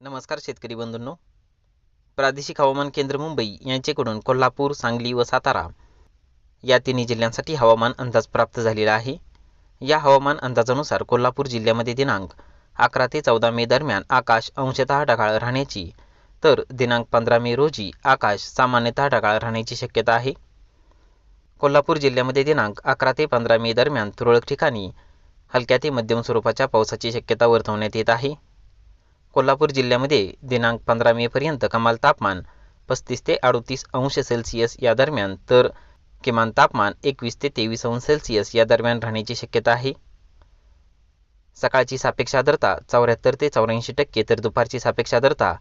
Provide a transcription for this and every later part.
नमस्कार शेतकरी बंधूंनो. प्रादेशिक हवामान केंद्र मुंबई यांचेकडून कोल्हापूर सांगली व सातारा या तिन्ही जिल्ह्यांसाठी हवामान अंदाज प्राप्त झालेला आहे. या हवामान अंदाजानुसार कोल्हापूर जिल्ह्यामध्ये दिनांक अकरा ते चौदा मे दरम्यान आकाश अंशतः ढगाळ राहण्याची तर दिनांक पंधरा मे रोजी आकाश सामान्यतः ढगाळ राहण्याची शक्यता आहे. कोल्हापूर जिल्ह्यामध्ये दिनांक अकरा ते पंधरा मे दरम्यान तुरळक ठिकाणी हलक्या ते मध्यम स्वरूपाच्या पावसाची शक्यता वर्तवण्यात येत आहे. कोल्हापूर जिल्ह्यामध्ये दिनांक पंधरा मेपर्यंत कमाल तापमान पस्तीस ते अडोतीस अंश सेल्सिअस या दरम्यान तर किमान तापमान एकवीस ते तेवीस अंश सेल्सिअस या दरम्यान राहण्याची शक्यता आहे. सकाळची सापेक्ष आर्द्रता चौऱ्याहत्तर ते चौऱ्याऐंशी टक्के तर दुपारची सापेक्ष आर्द्रता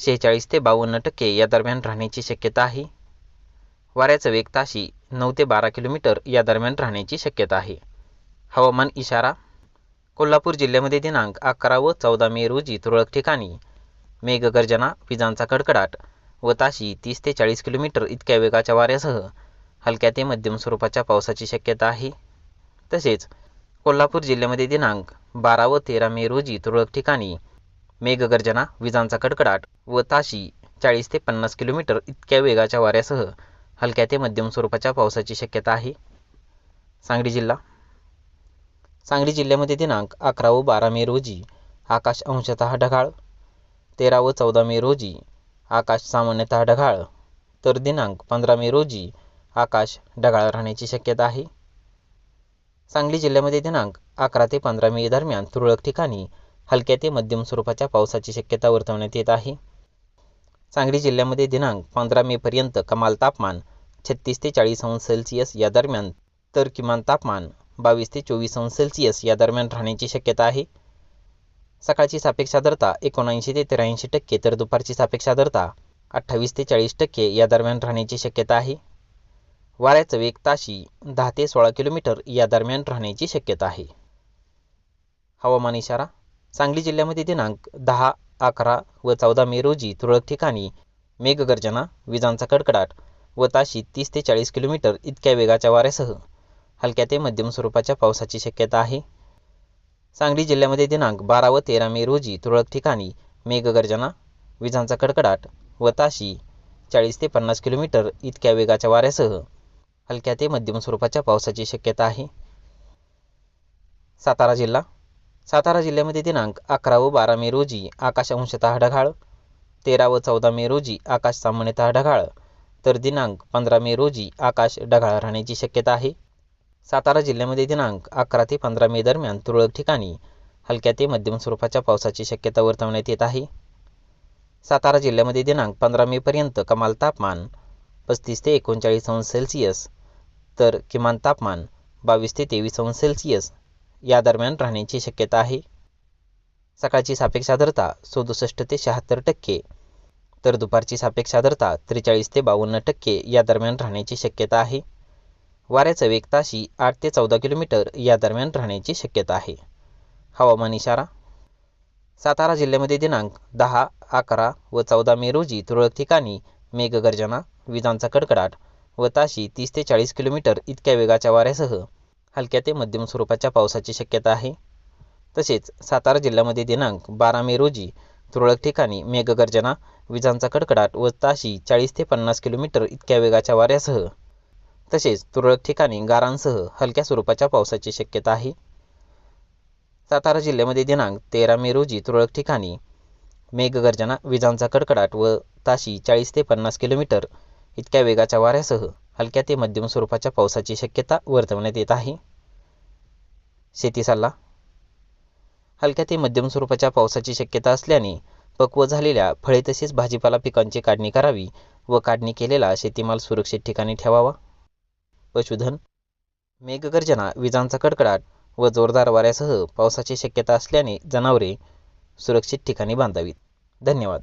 शेहेचाळीस ते बावन्न टक्के या दरम्यान राहण्याची शक्यता आहे. वाऱ्याचा वेग ताशी नऊ ते बारा किलोमीटर या दरम्यान राहण्याची शक्यता आहे. हवामान इशारा कोल्हापूर जिल्ह्यामध्ये दिनांक अकरा व चौदा मे रोजी तुरळक ठिकाणी मेघगर्जना विजांचा कडकडाट व ताशी तीस ते चाळीस किलोमीटर इतक्या वेगाच्या वाऱ्यासह हलक्या ते मध्यम स्वरूपाच्या पावसाची शक्यता आहे. तसेच कोल्हापूर जिल्ह्यामध्ये दिनांक बारा व तेरा मे रोजी तुरळक ठिकाणी मेघगर्जना विजांचा कडकडाट व ताशी चाळीस ते पन्नास किलोमीटर इतक्या वेगाच्या वाऱ्यासह हलक्या ते मध्यम स्वरूपाच्या पावसाची शक्यता आहे. सांगली जिल्हा सांगली जिल्ह्यामध्ये दिनांक अकरा व बारा मे रोजी आकाश अंशतः ढगाळ तेरा व चौदा मे रोजी आकाश सामान्यतः ढगाळ तर दिनांक पंधरा मे रोजी आकाश ढगाळ राहण्याची शक्यता आहे. सांगली जिल्ह्यामध्ये दिनांक अकरा ते पंधरा मे दरम्यान तुरळक ठिकाणी हलक्या ते मध्यम स्वरूपाच्या पावसाची शक्यता वर्तवण्यात येत आहे. सांगली जिल्ह्यामध्ये दिनांक पंधरा मेपर्यंत कमाल तापमान छत्तीस ते चाळीस अंश सेल्सिअस या दरम्यान तर किमान तापमान बावीस ते चोवीस अंश सेल्सिअस या दरम्यान राहण्याची शक्यता आहे. सकाळची सापेक्ष आर्द्रता एकोणऐंशी ते त्र्याऐंशी टक्के तर दुपारची सापेक्ष आर्द्रता अठ्ठावीस ते चाळीस टक्के या दरम्यान राहण्याची शक्यता आहे. वाऱ्याचं वेग ताशी दहा ते सोळा किलोमीटर या दरम्यान राहण्याची शक्यता आहे. हवामान इशारा सांगली जिल्ह्यामध्ये दिनांक दहा अकरा व चौदा मे रोजी तुरळक ठिकाणी मेघगर्जना विजांचा कडकडाट व ताशी तीस ते चाळीस किलोमीटर इतक्या वेगाच्या वाऱ्यासह हलक्या ते मध्यम स्वरूपाच्या पावसाची शक्यता आहे. सांगली जिल्ह्यामध्ये दिनांक बारा व तेरा मे रोजी तुरळक ठिकाणी मेघगर्जना विजांचा कडकडाट व ताशी चाळीस ते पन्नास किलोमीटर इतक्या वेगाच्या वाऱ्यासह हलक्या ते मध्यम स्वरूपाच्या पावसाची शक्यता आहे. सातारा जिल्हा. सातारा जिल्ह्यामध्ये दिनांक अकरा व बारा मे रोजी आकाश अंशतः ढगाळ तेरा व चौदा मे रोजी आकाश सामान्यतः ढगाळ तर दिनांक पंधरा मे रोजी आकाश ढगाळ राहण्याची शक्यता आहे. सातारा जिल्ह्यामध्ये दिनांक अकरा ते पंधरा मे दरम्यान तुरळक ठिकाणी हलक्या ते मध्यम स्वरूपाच्या पावसाची शक्यता वर्तवण्यात येत आहे. सातारा जिल्ह्यामध्ये दिनांक पंधरा मेपर्यंत कमाल तापमान पस्तीस ते एकोणचाळीस अंश सेल्सिअस तर किमान तापमान बावीस ते तेवीस अंश सेल्सिअस या दरम्यान राहण्याची शक्यता आहे. सकाळची सापेक्ष आर्द्रता सदुसष्ट ते शहात्तर टक्के तर दुपारची सापेक्ष आर्द्रता त्रेचाळीस ते बावन्न टक्के या दरम्यान राहण्याची शक्यता आहे. वाऱ्याचा वेग ताशी आठ ते चौदा किलोमीटर या दरम्यान राहण्याची शक्यता आहे. हवामान इशारा. सातारा जिल्ह्यामध्ये दिनांक दहा अकरा व चौदा मे रोजी तुरळक ठिकाणी मेघगर्जना विजांचा कडकडाट व ताशी तीस ते चाळीस किलोमीटर इतक्या वेगाच्या वाऱ्यासह हलक्या ते मध्यम स्वरूपाच्या पावसाची शक्यता आहे. तसेच सातारा जिल्ह्यामध्ये दिनांक बारा मे रोजी तुरळक ठिकाणी मेघगर्जना विजांचा कडकडाट व ताशी चाळीस ते पन्नास किलोमीटर इतक्या वेगाच्या वाऱ्यासह तसेच तुरळक ठिकाणी गारांसह हलक्या स्वरूपाच्या पावसाची शक्यता आहे. सातारा जिल्ह्यामध्ये दिनांक तेरा मे रोजी तुरळक ठिकाणी मेघगर्जना विजांचा कडकडाट व ताशी चाळीस ते पन्नास किलोमीटर इतक्या वेगाच्या वाऱ्यासह हलक्या ते मध्यम स्वरूपाच्या पावसाची शक्यता वर्तवण्यात येत आहे. शेती सल्ला. हलक्या ते मध्यम स्वरूपाच्या पावसाची शक्यता असल्याने पक्व झालेल्या फळे तसेच भाजीपाला पिकांची काढणी करावी व काढणी केलेला शेतीमाल सुरक्षित ठिकाणी ठेवावा. पशुधन मेघगर्जना विजांचा कडकडाट व जोरदार वाऱ्यासह पावसाची शक्यता असल्याने जनावरे सुरक्षित ठिकाणी बांधावीत. धन्यवाद.